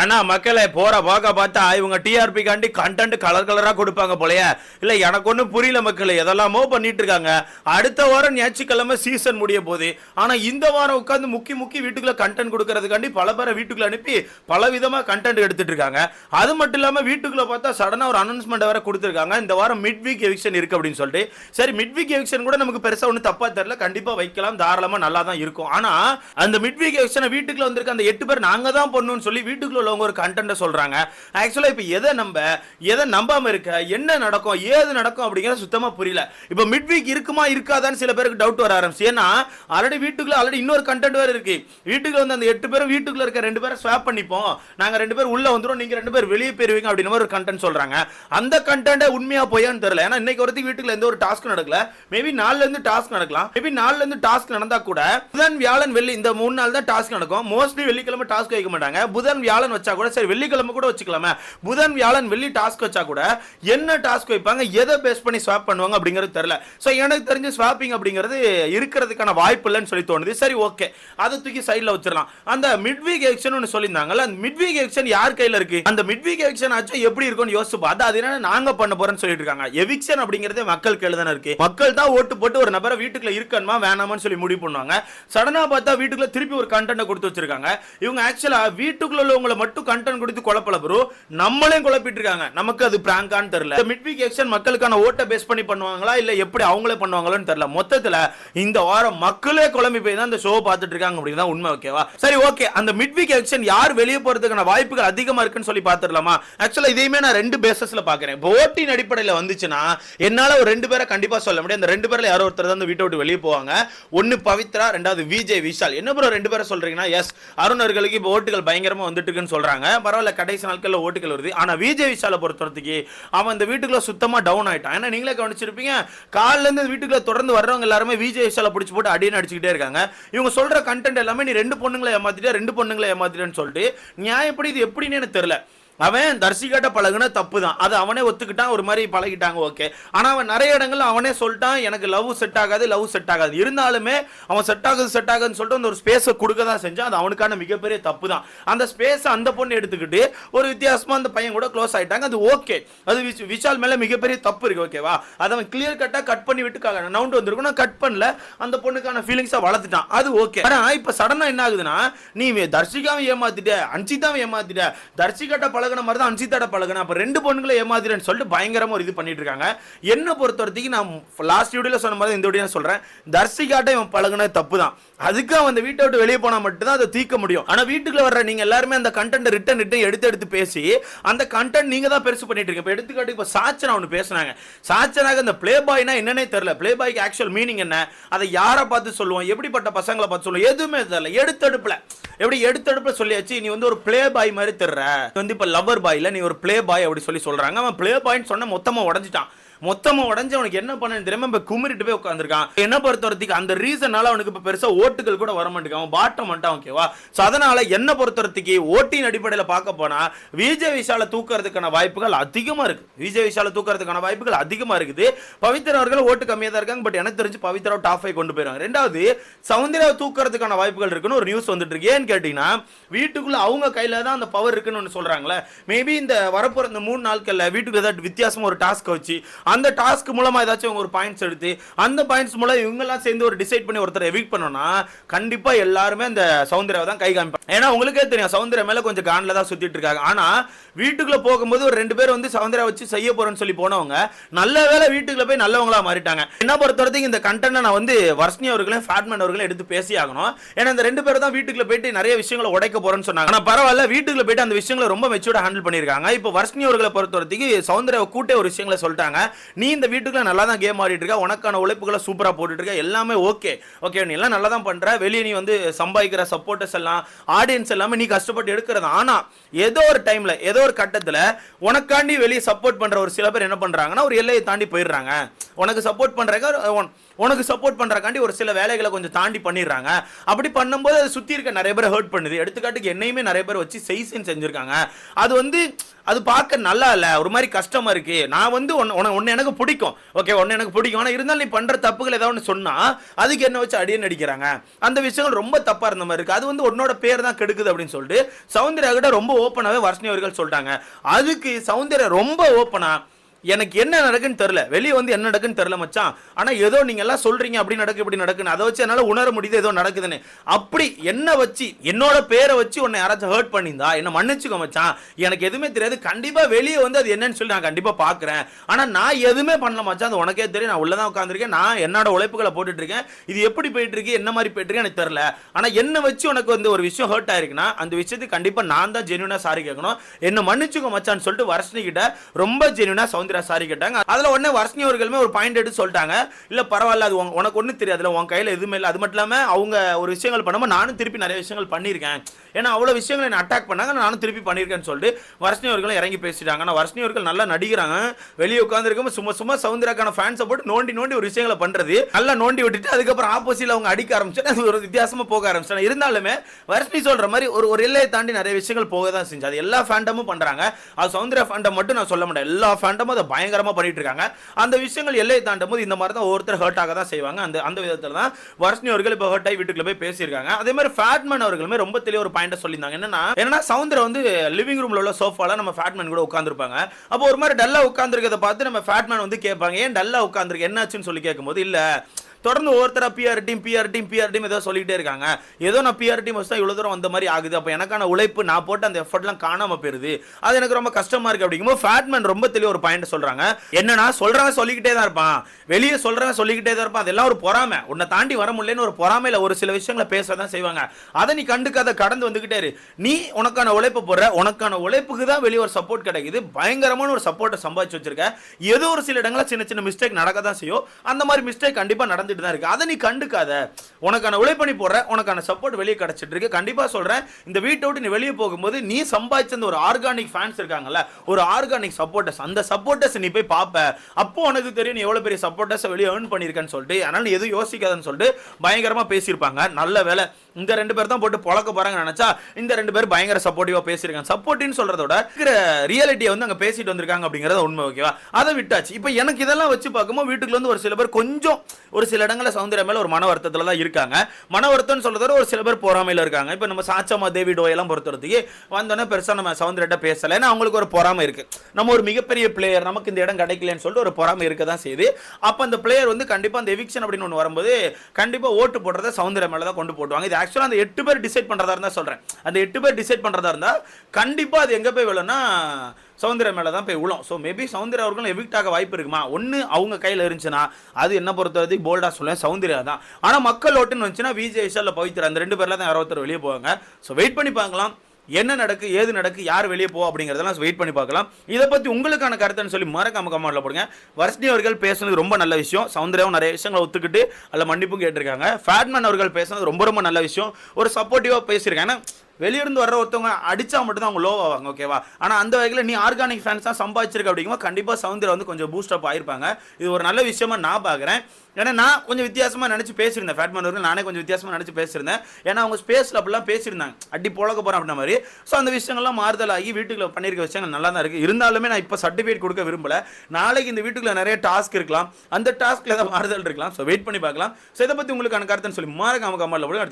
ஏன்னா மக்களை போற போக பார்த்தா இவங்க டிஆர்பி காண்டி கண்டென்ட் கலர் கலராக கொடுப்பாங்க போலயே. இல்லை எனக்கு ஒன்றும் புரியல மக்கள் எதெல்லாமோ பண்ணிட்டு இருக்காங்க. அடுத்த வாரம் ஞாயிற்றுக்கிழமை சீசன் முடிய போகுது. ஆனால் இந்த வாரம் உட்காந்து முக்கி முக்கி வீட்டுக்குள்ள கண்டென்ட் கொடுக்கறதுக்காண்டி பல பேரை வீட்டுக்குள்ள அனுப்பி பல விதமாக கண்டென்ட் எடுத்துட்டு இருக்காங்க. அது மட்டும் இல்லாமல் வீட்டுக்குள்ள பார்த்தா சடனாக ஒரு அனௌன்ஸ்மெண்ட் வேற கொடுத்துருக்காங்க. இந்த வாரம் மிட் வீக் எவிக்ஷன் இருக்கு அப்படின்னு சொல்லிட்டு. சரி மிட் வீக் எவிக்ஷன் கூட நமக்கு பெருசாக ஒன்றும் தப்பா தெரியல. கண்டிப்பாக வைக்கலாம். தாராளமாக நல்லா தான் இருக்கும். ஆனால் அந்த மிட் வீக் எவிக்ஷனை வீட்டுக்குள்ள வந்திருக்க அந்த எட்டு பேர் நாங்கள் தான் பண்ணணும்னு சொல்லி வீட்டுக்குள்ள உள்ளவங்க ஒரு கண்டென்ட்டை சொல்கிறாங்க ஆக்சுவலாக இப்போ எதை நம்ப எதை நம்பாமல் இருக்க என்ன நடக்கும் ஏது நடக்கும் அப்படிங்கிறது சுத்தமாக புரியல. இப்போ மிட் வீக் இருக்குமா இருக்காதான்னு சில பேருக்கு டவுட் வர ஆரம்பிச்சு. ஏன்னா ஆல்ரெடி வீட்டுக்குள்ளே ஆல்ரெடி இன்னொரு கண்டென்ட் வேறு இருக்குது வீட்டுக்குள்ள வந்து அந்த எட்டு பேரும் வீட்டுக்குள்ளே இருக்க ரெண்டு பேரும் ஸ்வாப் பண்ணிப்போம். நாங்கள் ரெண்டு பேர் உள்ளே வந்துடும் நீங்கள் ரெண்டு பேர் வெளியே போயிருவீங்க அப்படின்னு ஒரு கண்டென்ட் சொல்கிறாங்க அந்த கண்டென்ட்டை உண்மையாக போயான்னு தெரியல. ஏன்னா இன்னைக்கு ஒருத்தி வீட்டுக்குள்ள எந்த ஒரு டாஸ்க் நடக்கல. மேபி நாலுலேருந்து டாஸ்க் நடக்கலாம். மேபி நாலுலேருந்து டாஸ்க் நடந்தால் கூட புதன் வியாழன் வெள்ளி இந்த மூணு நாள் தான் டாஸ்க் நடக்கும். மோஸ்ட்லி வெள்ளிக்கிழமை டாஸ்க் வைக்க மாட்டாங்க. புதன் வியாழன் புதன் வச்சா கூட சரி வெள்ளிக்கிழமை கூட வச்சுக்கலாமே. புதன் வியாழன் வெள்ளி டாஸ்க் வச்சா கூட என்ன டாஸ்க் வைப்பாங்க எதை பேஸ் பண்ணி ஸ்வாப் பண்ணுவாங்க அப்படிங்கிறது தெரியல. ஸோ எனக்கு தெரிஞ்சு ஸ்வாப்பிங் அப்படிங்கிறது இருக்கிறதுக்கான வாய்ப்பு இல்லைன்னு சொல்லி தோணுது. சரி ஓகே அதை தூக்கி சைடில் வச்சிடலாம். அந்த மிட் வீக் எலெக்ஷன் ஒன்று சொல்லியிருந்தாங்கல்ல அந்த மிட் வீக் எலெக்ஷன் யார் கையில் இருக்கு? அந்த மிட் வீக் எலெக்ஷன் ஆச்சும் எப்படி இருக்கும்னு யோசிச்சு பார்த்தா அது என்ன நாங்கள் பண்ண போறோம்னு சொல்லிட்டு இருக்காங்க. எவிக்ஷன் அப்படிங்கிறதே மக்கள் கையில் தானே இருக்கு. மக்கள் தான் ஓட்டு போட்டு ஒரு நபரை வீட்டுக்குள்ள இருக்கணுமா வேணாமான்னு சொல்லி முடிவு பண்ணுவாங்க. சடனாக பார்த்தா வீட்டுக்குள்ள திருப்பி ஒரு கண்டென்ட் கொடுத்து வச்சிருக்காங்க. இவங்க ஆக்சுவலாக வீட்டுக்குள்ள உள்ளவங்களை மட்டும் கண்டென்ட் கொடுத்து குழப்பல ப்ரோ நம்மளையும் குழப்பிட்டு இருக்காங்க நமக்கு அது பிராங்கான்னு தெரியல. மிட் வீக் எக்ஷன் மக்களுக்கான ஓட்டை பேஸ் பண்ணி பண்ணுவாங்களா? இல்ல எப்படி அவங்களே பண்ணுவாங்களான்னு தெரியல. மொத்தத்துல இந்த வாரம் மக்களே குழம்பி போய் தான் இந்த ஷோ பார்த்துட்டு இருக்காங்க அப்படின்னு உண்மை ஓகேவா சரி ஓகே அந்த மிட் வீக் எக்ஷன் யார் வெளியே போறதுக்கான வாய்ப்புகள் அதிகமா இருக்குன்னு சொல்லி பார்த்துடலாமா? ஆக்சுவலா இதையுமே நான் ரெண்டு பேசஸ்ல பாக்குறேன் இப்போ ஓட்டின் அடிப்படையில் வந்துச்சுன்னா என்னால ஒரு ரெண்டு பேரை கண்டிப்பா சொல்ல முடியும் அந்த ரெண்டு பேரில் யாரோ ஒருத்தர் தான் அந்த வீட்டை விட்டு வெளியே போவாங்க. ஒன்னு பவித்ரா ரெண்டாவது விஜய் விஷால். என்ன ப்ரோ ரெண்டு பேரை சொல்றீங்கன்னா? எஸ் அருணர்களுக்கு இப்போ ஓட்டுகள் பயங்கரமா வந்துட்டு இருக்குன்னு சொல்றாங்க. பரவாயில்ல கடைசி நாட்கள்ல ஓட்டுகள் வருது. ஆனால் விஜய் விஷாலை பொறுத்தவரத்துக்கு அவன் இந்த வீட்டுக்குள்ளே சுத்தமா டவுன் ஆயிட்டான். ஏன்னா நீங்களே கவனிச்சிருப்பீங்க காலைல இருந்து வீட்டுக்குள்ள தொடர்ந்து வர்றவங்க எல்லாருமே விஜய் விஷாலை பிடிச்சி போட்டு அடின்னு அடிச்சுக்கிட்டே இருக்காங்க. இவங்க சொல்ற கண்டென்ட் எல்லாமே நீ ரெண்டு பொண்ணுங்களை ஏமாத்திட்டே ரெண்டு பொண்ணுங்களை ஏமாத்திட்டேன்னு சொல்லிட்டு நியாயப்படி இது எப்படின்னு எனக்கு தெரில அவன் தர்சிகாட்ட பழகுன தப்பு தான் அது அவனே ஒத்துக்கிட்டான் ஒரு மாதிரி பழகிட்டாங்க ஓகே. ஆனால் அவன் நிறைய இடங்கள்ல அவனே சொல்லிட்டான் எனக்கு லவ் செட் ஆகாது லவ் செட் ஆகாது. இருந்தாலுமே அவன் செட் ஆகுது செட் ஆகுதுன்னு சொல்லிட்டு அந்த ஒரு ஸ்பேஸை கொடுக்க தான் செஞ்சான். அது அவனுக்கான மிகப்பெரிய தப்பு தான் அந்த ஸ்பேஸை அந்த பொண்ணு எடுத்துக்கிட்டு ஒரு வித்தியாசமாக அந்த பையன் கூட க்ளோஸ் ஆயிட்டாங்க. அது ஓகே அது விஷ்- விஷால் மேலே மிகப்பெரிய தப்பு இருக்கு ஓகேவா அதை அவன் கிளியர் கட்டா கட் பண்ணி விட்டு நவுண்ட் வந்திருக்கும் நான் கட் பண்ணல. அந்த பொண்ணுக்கான ஃபீலிங்ஸை வளர்த்துட்டான். அது ஓகே ஆனால் இப்போ சடனா என்ன ஆகுதுன்னா நீ தர்ஷிகாவை ஏமாத்திட்ட அன்சிதாவை ஏமாத்திட்ட தர்ஷிகாட்ட பழகின மாதிரி தான் அன்சிதாட்ட பழகினா அப்போ ரெண்டு பொண்ணுங்களை ஏமாத்திரன்னு சொல்லிட்டு பயங்கரமா ஒரு இது பண்ணிட்டு இருக்காங்க என்ன பொறுத்த வரைக்கும் நான் லாஸ்ட் வீடியோவில் சொன்ன மாதிரி இந்த வீடியோ சொல்றேன். தர்ஷிகாட்ட இவன் பழகுனது தப்பு தான் அதுக்கு அவன் அந்த வீட்டை விட்டு வெளியே போனால் மட்டும்தான் அதை தீர்க்க முடியும். ஆனால் வீட்டுக்குள்ள வர்ற நீங்கள் எல்லாருமே அந்த கண்டென்ட் ரிட்டன் ரிட்டன் எடுத்து எடுத்து பேசி அந்த கண்டென்ட் நீங்கள் தான் பெருசு பண்ணிட்டு இருக்கீங்க. இப்போ எடுத்துக்காட்டு இப்போ சாச்சனா ஒன்று பேசுனாங்க. சாச்சனாக இந்த ப்ளே பாய்னா என்னன்னே தெரியல. பிளே பாய்க்கு ஆக்சுவல் மீனிங் என்ன? அதை யாரை பார்த்து சொல்லுவோம் எப்படிப்பட்ட பசங்களை பார்த்து சொல்லுவோம் எதுவுமே தெரியல. எடுத்தடுப்பில். எப்படி எடுத்தடுப்பில் சொல்லியாச்சு? நீ வந்து ஒரு ப்ளே பாய் மாதிரி தெரிற. வந்து இப்போ லவர் பாயில் நீ ஒரு ப்ளே பாய் அப்படி சொல்லி சொல்கிறாங்க அவன் ப்ளே பாய்ன்னு சொன்ன மொத்தமாக உடஞ்சிட்டான். மொத்தமா உடஞ்சு அவனுக்கு என்ன பண்ணு தெரியாம இப்ப குமிரிட்டு போய் உட்காந்துருக்கான் என்ன பொறுத்த அந்த ரீசனால அவனுக்கு இப்ப பெருசா ஓட்டுகள் கூட வர மாட்டேங்க அவன் பாட்டம் மாட்டான் ஓகேவா சோ அதனால என்ன பொறுத்தவரத்துக்கு ஓட்டின் அடிப்படையில பார்க்க போனா விஜய் விஷால தூக்குறதுக்கான வாய்ப்புகள் அதிகமா இருக்கு. விஜய் விஷால தூக்குறதுக்கான வாய்ப்புகள் அதிகமா இருக்குது. பவித்ரா அவர்கள் ஓட்டு கம்மியா தான் இருக்காங்க பட் எனக்கு தெரிஞ்சு பவித்ரா டாப் ஃபைவ் கொண்டு போயிருவாங்க ரெண்டாவது சௌந்தர்யாவை தூக்குறதுக்கான வாய்ப்புகள் இருக்குன்னு ஒரு நியூஸ் வந்துட்டு இருக்கு. ஏன்னு கேட்டீங்கன்னா வீட்டுக்குள்ள அவங்க கையில தான் அந்த பவர் இருக்குன்னு ஒன்று சொல்றாங்களே. மேபி இந்த வரப்போற இந்த மூணு நாட்கள்ல வீட்டுக்கு ஏதாவது வித்தியாசமா ஒரு டாஸ்க் வச்சு அந்த டாஸ்க் மூலமாக ஏதாச்சும் இவங்க ஒரு பாயிண்ட்ஸ் எடுத்து அந்த பாயிண்ட்ஸ் மூலம் இவங்கெல்லாம் சேர்ந்து ஒரு டிசைட் பண்ணி ஒருத்தர் எவிக் பண்ணோம்னா கண்டிப்பாக எல்லாருமே அந்த சௌந்தர்யாவை தான் கை காமிப்பாங்க. ஏன்னா உங்களுக்கே தெரியும் சௌந்தர்யா மேலே கொஞ்சம் கான்ல தான் சுற்றிட்டு இருக்காங்க. ஆனால் வீட்டுக்குள்ளே போகும்போது ஒரு ரெண்டு பேர் வந்து சௌந்தர்யா வச்சு செய்ய போகிறேன்னு சொல்லி போனவங்க நல்ல வேளை வீட்டுக்குள்ள போய் நல்லவங்களா மாறிட்டாங்க. என்ன பொறுத்த வரைக்கும் இந்த கண்டென்ட் நான் வந்து வர்ஷினி அவர்களையும் ஃபேட்மேன் அவர்களையும் எடுத்து பேசி ஆகணும். ஏன்னா இந்த ரெண்டு பேரும் தான் வீட்டுக்குள்ள போயிட்டு நிறைய விஷயங்களை உடைக்க போகிறேன்னு சொன்னாங்க. ஆனால் பரவாயில்ல வீட்டுக்குள்ள போயிட்டு அந்த விஷயங்களை ரொம்ப மெச்சூர்டாக ஹேண்டில் பண்ணியிருக்காங்க. இப்போ வர்ஷினி அவர்களை பொறுத்த வரைக்கும் சௌந்தர்யா கூட்டே ஒரு விஷயங்களை சொல்லிட்டாங்க. நீ இந்த வீட்டுக்குள்ள நல்லா தான் கேம் ஆடிட்டு இருக்க உனக்கான உழைப்புகளை சூப்பராக போட்டுட்டு இருக்க எல்லாமே ஓகே ஓகே நீ எல்லாம் நல்லா தான் பண்ற. வெளியே நீ வந்து சம்பாதிக்கிற சப்போர்ட்டர்ஸ் எல்லாம் ஆடியன்ஸ் எல்லாமே நீ கஷ்டப்பட்டு எடுக்கிறது. ஆனா ஏதோ ஒரு டைம்ல ஏதோ ஒரு கட்டத்தில் உனக்காண்டி வெளியே சப்போர்ட் பண்ற ஒரு சில பேர் என்ன பண்றாங்கன்னா ஒரு எல்லையை தாண்டி போயிடுறாங்க. உனக்கு சப்போர்ட் பண்றாங்க உனக்கு சப்போர்ட் பண்றக்காண்டி ஒரு சில வேலைகளை கொஞ்சம் தாண்டி பண்ணிடுறாங்க. அப்படி பண்ணும்போது அதை சுத்தி இருக்க நிறைய பேர் ஹர்ட் பண்ணுது. எடுத்துக்காட்டுக்கு என்னையுமே நிறைய பேர் வச்சு செய்சின்னு செஞ்சிருக்காங்க. அது வந்து அது பார்க்க நல்லா இல்ல. ஒரு மாதிரி கஷ்டமா இருக்கு. நான் வந்து உன்னை ஒன்று எனக்கு பிடிக்கும். ஓகே ஒன்று எனக்கு பிடிக்கும். ஆனால் இருந்தாலும் நீ பண்ற தப்புகள் ஏதாவது ஒன்று சொன்னால் அதுக்கு என்ன வச்சு அடியன் அடிக்கிறாங்க? அந்த விஷயங்கள் ரொம்ப தப்பாக இருந்த மாதிரி இருக்கு. அது வந்து உன்னோட பேர் தான் கெடுக்குது அப்படின்னு சொல்லிட்டு சௌந்தர்யா கிட்ட ரொம்ப ஓப்பனாகவே வர்ஷினி அவர்கள் சொல்லிட்டாங்க அதுக்கு சௌந்தர்யா ரொம்ப ஓப்பனா எனக்கு என்ன நடக்குன்னு தெரில வெளியே வந்து என்ன நடக்குன்னு தெரில மச்சான். ஆனால் ஏதோ நீங்கள் எல்லாம் சொல்கிறீங்க அப்படி நடக்கு இப்படி நடக்குன்னு. அதை வச்சு என்னால் உணர முடியுது ஏதோ நடக்குதுன்னு. அப்படி என்ன வச்சு என்னோட பேரை வச்சு உன்னை யாராச்சும் ஹர்ட் பண்ணியிருந்தா என்ன மன்னிச்சுக்கோ மச்சான். எனக்கு எதுவுமே தெரியாது. கண்டிப்பாக வெளியே வந்து அது என்னன்னு சொல்லி நான் கண்டிப்பாக பார்க்குறேன். ஆனால் நான் எதுவுமே பண்ணல மச்சான். அது உனக்கே தெரியும். நான் உள்ளே தான் உட்காந்துருக்கேன் நான் என்னோட உழைப்புகளை போட்டுட்டு இருக்கேன் இது எப்படி போயிட்டு இருக்கு என்ன மாதிரி போயிட்டு எனக்கு தெரில ஆனால் என்ன வச்சு உனக்கு வந்து ஒரு விஷயம் ஹர்ட் ஆயிருக்குன்னா அந்த விஷயத்துக்கு கண்டிப்பாக நான் தான் ஜென்யூனாக சாரி கேட்கணும். என்ன மன்னிச்சுக்கோ மச்சான்னு சொல்லிட்டு வர்ஷினி ரொம்ப ஜென்யூனாக ஜென்யூனா சௌந்தர்யா சாரி கேட்டாங்க. அதில் உடனே வர்ஷினி அவர்களுமே ஒரு பாயிண்ட் எடுத்து சொல்லிட்டாங்க. இல்லை பரவாயில்ல அது உனக்கு- ஒன்றும் தெரியாதுல உன் கையில் எதுவுமே இல்லை. அது மட்டும் இல்லாமல் அவங்க ஒரு விஷயங்கள் பண்ணும்போது நானும் திருப்பி நிறைய விஷயங்கள் பண்ணியிருக்கேன். ஏன்னா அவ்வளோ விஷயங்களை என்ன அட்டாக் பண்ணாங்க. நானும் திருப்பி பண்ணியிருக்கேன்னு சொல்லிட்டு வர்ஷினி அவர்களும் இறங்கி பேசிட்டாங்க. ஆனால் வர்ஷினி அவர்கள் நல்லா நடிக்கிறாங்க. வெளியே உட்காந்துருக்கும் சும்மா சும்மா சவுந்தராக்கான ஃபேன்ஸை போட்டு நோண்டி நோண்டி ஒரு விஷயங்களை பண்ணுறது நல்லா நோண்டி விட்டுட்டு அதுக்கப்புறம் ஆப்போசிட்டில் அவங்க அடிக்க ஆரம்பிச்சு அது ஒரு வித்தியாசமாக போக ஆரம்பிச்சாங்க இருந்தாலுமே வர்ஷினி சொல்கிற மாதிரி ஒரு ஒரு எல்லையை தாண்டி நிறைய விஷயங்கள் போக தான் செஞ்சு அது எல்லா ஃபேண்டமும் பண்ணுறாங்க அது சவுந்தர ஃபேண்டம் மட்டும் நான் சொல்ல மாட்டேன். எல்லா ஃபேண்டமும் அதை பயங்கரமா பண்ணிட்டு இருக்காங்க. அந்த விஷயங்கள் எல்லையை தாண்டும் போது இந்த மாதிரி தான் ஒருத்தர் ஹர்ட் ஆக தான் செய்வாங்க. அந்த அந்த விதத்துல தான் வர்ஷினி அவர்கள் இப்போ ஹர்ட் ஆகி வீட்டுக்குள்ள போய் பேசியிருக்காங்க. அதே மாதிரி ஃபேட்மேன் அவர்களுமே ரொம்ப தெளிவாக ஒரு பாயிண்டை சொல்லியிருந்தாங்க. என்னன்னா என்னன்னா சவுந்தர வந்து லிவிங் ரூம்ல உள்ள சோஃபால நம்ம ஃபேட்மேன் கூட உட்காந்துருப்பாங்க அப்போ ஒரு மாதிரி டல்லாக உட்காந்துருக்கத பார்த்து நம்ம ஃபேட்மேன் வந்து கேட்பாங்க. ஏன் டல்லாக உட்காந்துருக்கு என்னாச்சுன்னு சொல்லி கேட்கும்போது இல்ல தொடர்ந்து ஒவ்வொருத்தர PR team PR team PR team ஏதோ சொல்லிட்டே இருக்காங்க. ஏதோ நான் பிஆர் டீம் வச்சு இவ்வளோ தூரம் வந்த மாதிரி ஆகுது. அப்போ எனக்கான உழைப்பு நான் போட்டு அந்த எஃபர்ட்லாம் காணாம போயிருது. அது எனக்கு ரொம்ப கஷ்டமா இருக்கு அப்படிங்கும்போது ஃபேட்மேன் ரொம்ப தெளிவ ஒரு பாயிண்ட் சொல்கிறாங்க என்னன்னா சொல்கிறவன் சொல்லிக்கிட்டே தான் இருப்பான். வெளியே சொல்கிறவன் சொல்லிக்கிட்டே தான் இருப்பான். அதெல்லாம் ஒரு பொறாமை. உன்னை தாண்டி வர முடியலன்னு ஒரு பொறாமையில் ஒரு சில விஷயங்களை பேச தான் செய்வாங்க. அதை நீ கண்டுக்காத கடந்து வந்துக்கிட்டே நீ உனக்கான உழைப்பு போடுற உனக்கான உழைப்புக்கு தான் வெளியே ஒரு சப்போர்ட் கிடைக்குது. பயங்கரமான ஒரு சப்போர்ட்டை சம்பாதிச்சு வச்சிருக்க. ஏதோ ஒரு சில இடங்களில் சின்ன சின்ன மிஸ்டேக் நடக்க தான் செய்யும். அந்த மாதிரி மிஸ்டேக் கண்டிப்பாக நடந்து பார்த்துட்டு தான் இருக்கு. அதை நீ கண்டுக்காத. உனக்கான உழைப்பணி போடுற உனக்கான சப்போர்ட் வெளியே கிடைச்சிட்டு இருக்கு. கண்டிப்பா சொல்றேன் இந்த வீட்டை விட்டு நீ வெளியே போகும்போது நீ சம்பாதிச்ச அந்த ஒரு ஆர்கானிக் ஃபேன்ஸ் இருக்காங்கல்ல ஒரு ஆர்கானிக் சப்போர்ட்டர்ஸ் அந்த சப்போர்ட்டர்ஸ் நீ போய் பார்ப்ப அப்போ உனக்கு தெரியும் நீ எவ்வளவு பெரிய சப்போர்ட்டர்ஸை வெளியே ஏர்ன் பண்ணியிருக்கேன்னு சொல்லிட்டு அதனால் நீ எதுவும் யோசிக்காதன்னு சொல்லிட்டு பயங்கரமா பேசியிருப்பாங்க. நல்ல வேலை இந்த ரெண்டு பேர் தான் போட்டு பொழக்க போறாங்க நினைச்சா இந்த ரெண்டு பேர் பயங்கர சப்போர்ட்டிவா பேசியிருக்காங்க. சப்போர்ட்டின்னு சொல்றதோட இருக்கிற ரியாலிட்டியை வந்து அங்க பேசிட்டு வந்திருக்காங்க அப்படிங்கறது உண்மை ஓகேவா அதை விட்டாச்சு. இப்போ எனக்கு இதெல்லாம் வச்சு பார்க்கும்போது வீட்டுக்குள்ள வந்து ஒரு சில பேர் கொஞ்சம் ஒரு சில இடங்களில் சௌந்தர்யா மேலே ஒரு மன வருத்தத்தில் தான் இருக்காங்க. மன வருத்தம்னு சொல்கிறத ஒரு சில பேர் பொறாமையில் இருக்காங்க. இப்போ நம்ம சாச்சம்மா தேவி டோயெல்லாம் பொறுத்தவரத்துக்கு வந்தோடனே பெருசாக நம்ம சௌந்தர்யிட்ட பேசலை. ஏன்னா அவங்களுக்கு ஒரு பொறாமை இருக்குது நம்ம ஒரு மிகப்பெரிய பிளேயர் நமக்கு இந்த இடம் கிடைக்கலன்னு சொல்லிட்டு ஒரு பொறாமை இருக்க தான் செய்யுது. அப்போ அந்த பிளேயர் வந்து கண்டிப்பாக அந்த எவிக்ஷன் அப்படின்னு ஒன்று வரும்போது கண்டிப்பாக ஓட்டு போடுறத சௌந்தர்யா மேலே தான் கொண்டு போட்டுவாங்க. இது ஆக்சுவலாக அந்த எட்டு பேர் டிசைட் பண்ணுறதா இருந்தால் சொல்கிறேன் அந்த எட்டு பேர் டிசைட் பண்ணுறதா இருந்தால் கண்டிப்பாக அது எங்கே போய் விழுன்னா சௌந்தர்யா மேலே தான் போய் விழும் ஸோ மேபி சௌந்தர்யா அவர்களும் எவிக்ட் ஆக வாய்ப்பு இருக்குமா? ஒன்று அவங்க கையில் இருந்துச்சுன்னா அது என்ன பொறுத்தவரைக்கும் போல்டா சொல்லுவேன் சௌந்தர்யா தான். ஆனால் மக்கள் ஓட்டுன்னு வந்துச்சுன்னா விஜய் விஷாலில் பவித்ரா அந்த ரெண்டு பேரில் தான் யாரோ ஒருத்தர் வெளியே போவாங்க. ஸோ வெயிட் பண்ணி பார்க்கலாம். என்ன நடக்கு ஏது நடக்கு யார் வெளியே போ அப்படிங்கிறதெல்லாம் வெயிட் பண்ணி பார்க்கலாம். இதை பற்றி உங்களுக்கான கருத்துன்னு சொல்லி மறக்காம கமெண்ட்ல போடுங்க. வர்ஷினி அவர்கள் பேசுனது ரொம்ப நல்ல விஷயம். சௌந்தர்யாவும் நிறைய விஷயங்களை ஒத்துக்கிட்டு அதில் மன்னிப்பும் கேட்டிருக்காங்க. ஃபேட்மேன் அவர்கள் பேசுனது ரொம்ப ரொம்ப நல்ல விஷயம். ஒரு சப்போர்ட்டிவாக பேசியிருக்காங்க ஏன்னா வெளியிருந்து வர்ற ஒருத்தவங்க அடிச்சா மட்டும் தான் அவங்க லோ ஆவாங்க ஓகேவா ஆனால் அந்த வகையில் நீ ஆர்கானிக் ஃபேன்ஸ் தான் சம்பாதிச்சிருக்க அப்படிங்கும்போது கண்டிப்பாக சவுந்தர் வந்து கொஞ்சம் பூஸ்ட் அப் ஆயிருப்பாங்க. இது ஒரு நல்ல விஷயமா நான் பார்க்குறேன் ஏன்னா நான் கொஞ்சம் வித்தியாசமாக நினச்சி பேசியிருந்தேன். ஃபேட்மேன் அவர்கள் நானே கொஞ்சம் வித்தியாசமாக நினச்சி பேசியிருந்தேன். ஏன்னா அவங்க ஸ்பேஸில் அப்படிலாம் பேசியிருந்தாங்க. அடி புழக்க போகிறேன் அப்படின்ற மாதிரி. ஸோ அந்த விஷயங்கள்லாம் மாறுதல் ஆகி வீட்டுக்குள்ள பண்ணியிருக்க விஷயங்கள் நல்லா தான் இருக்குது இருந்தாலுமே நான் இப்போ சர்டிஃபிகேட் கொடுக்க விரும்பல. நாளைக்கு இந்த வீட்டுக்குள்ள நிறைய டாஸ்க் இருக்கலாம். அந்த டாஸ்க்கில் ஏதாவது மாறுதல் இருக்கலாம். ஸோ வெயிட் பண்ணி பார்க்கலாம். ஸோ இதை பற்றி உங்களுக்கான கருத்துன்னு சொல்லி மாறக்காம கமெண்ட்ல போய் அடுத்த